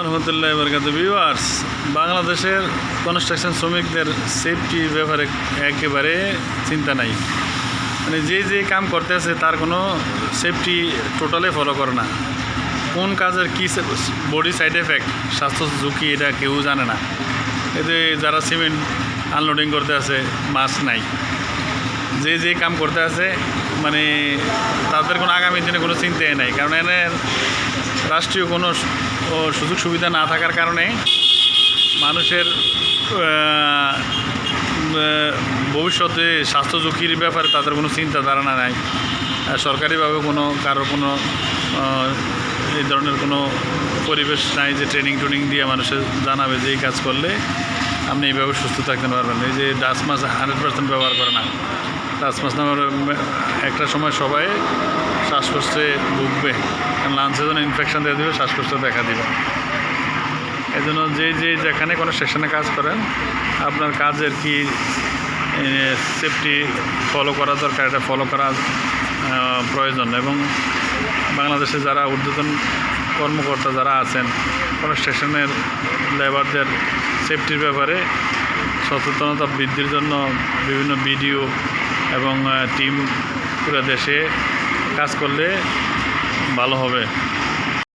রহমতুল্লাহ বরকাত। ভিউয়ার্স বাংলাদেশের কনস্ট্রাকশন শ্রমিকদের সেফটির ব্যাপারে একেবারে চিন্তা নাই। মানে যে যে কাম করতে আছে তার কোনো সেফটি টোটালে ফলো করে না। কোন কাজের কী বডি সাইড এফেক্ট স্বাস্থ্য ঝুঁকি এটা কেউ জানে না। এতে যারা সিমেন্ট আনলোডিং করতে আছে মাস্ক নাই। যে যে কাম করতে আছে মানে তাদের কোনো আগামী দিনে কোনো চিন্তাই নাই। কারণ এনে রাষ্ট্রীয় কোনো ও সুযোগ সুবিধা না থাকার কারণে মানুষের ভবিষ্যতে স্বাস্থ্য ঝুঁকির ব্যাপারে তাদের কোনো চিন্তা ধারণা নাই সরকারিভাবে কোনো, কারও কোনো এই ধরনের কোনো পরিবেশ নাই যে ট্রেনিং ট্রেনিং দিয়ে মানুষের জানাবে যে এই কাজ করলে আপনি এইভাবে সুস্থ থাকতে পারবেন। এই যে ডাস মাছ হান্ড্রেড পার্সেন্ট ব্যবহার করে না। মাছ নামের একটা সময় সবাই শ্বাসকষ্টে ভুগবে। কারণ লাঞ্চে যেন ইনফেকশন দিয়ে দেবে, শ্বাসকষ্ট দেখা দিবে। এই জন্য যে যে যেখানে কোনো সেকশনে কাজ করেন, আপনার কাজের কি সেফটি ফলো করা দরকার, এটা ফলো করা প্রয়োজন। এবং বাংলাদেশে যারা ঊর্ধ্বতন কর্মকর্তা যারা আছেন, কোনো স্টেশনের লেবারদের সেফটির ব্যাপারে সচেতনতা বৃদ্ধির জন্য বিভিন্ন ভিডিও এবং টিম পুরো দেশে কাজ করলে ভালো হবে।